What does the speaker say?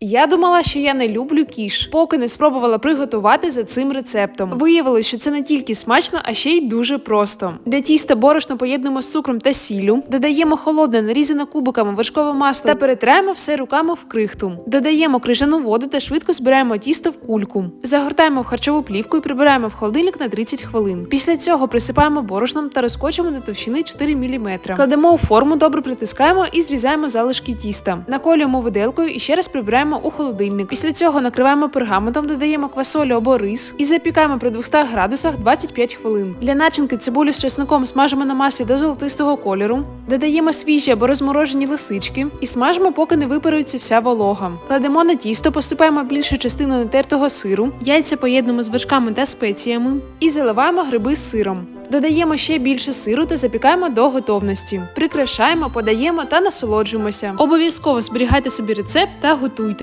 Я думала, що я не люблю кіш, поки не спробувала приготувати за цим рецептом. Виявилось, що це не тільки смачно, а ще й дуже просто. Для тіста борошно поєднуємо з цукром та сіллю, додаємо холодне, нарізане кубиками вершкове масло та перетираємо все руками в крихту. Додаємо крижану воду та швидко збираємо тісто в кульку. Загортаємо в харчову плівку і прибираємо в холодильник на 30 хвилин. Після цього присипаємо борошном та розкочуємо до товщини 4 мм. Кладемо у форму, добре притискаємо і зрізаємо залишки тіста. Наколюємо виделкою і ще раз прибираємо у холодильник. Після цього накриваємо пергаментом, додаємо квасолю або рис і запікаємо при 200 градусах 25 хвилин. Для начинки цибулю з чесником смажимо на маслі до золотистого кольору. Додаємо свіжі або розморожені лисички і смажимо, поки не випарується вся волога. Кладемо на тісто, посипаємо більшу частину натертого сиру, яйця поєднуємо з вершками та спеціями і заливаємо гриби з сиром. Додаємо ще більше сиру та запікаємо до готовності. Прикрашаємо, подаємо та насолоджуємося. Обов'язково зберігайте собі рецепт та готуйте.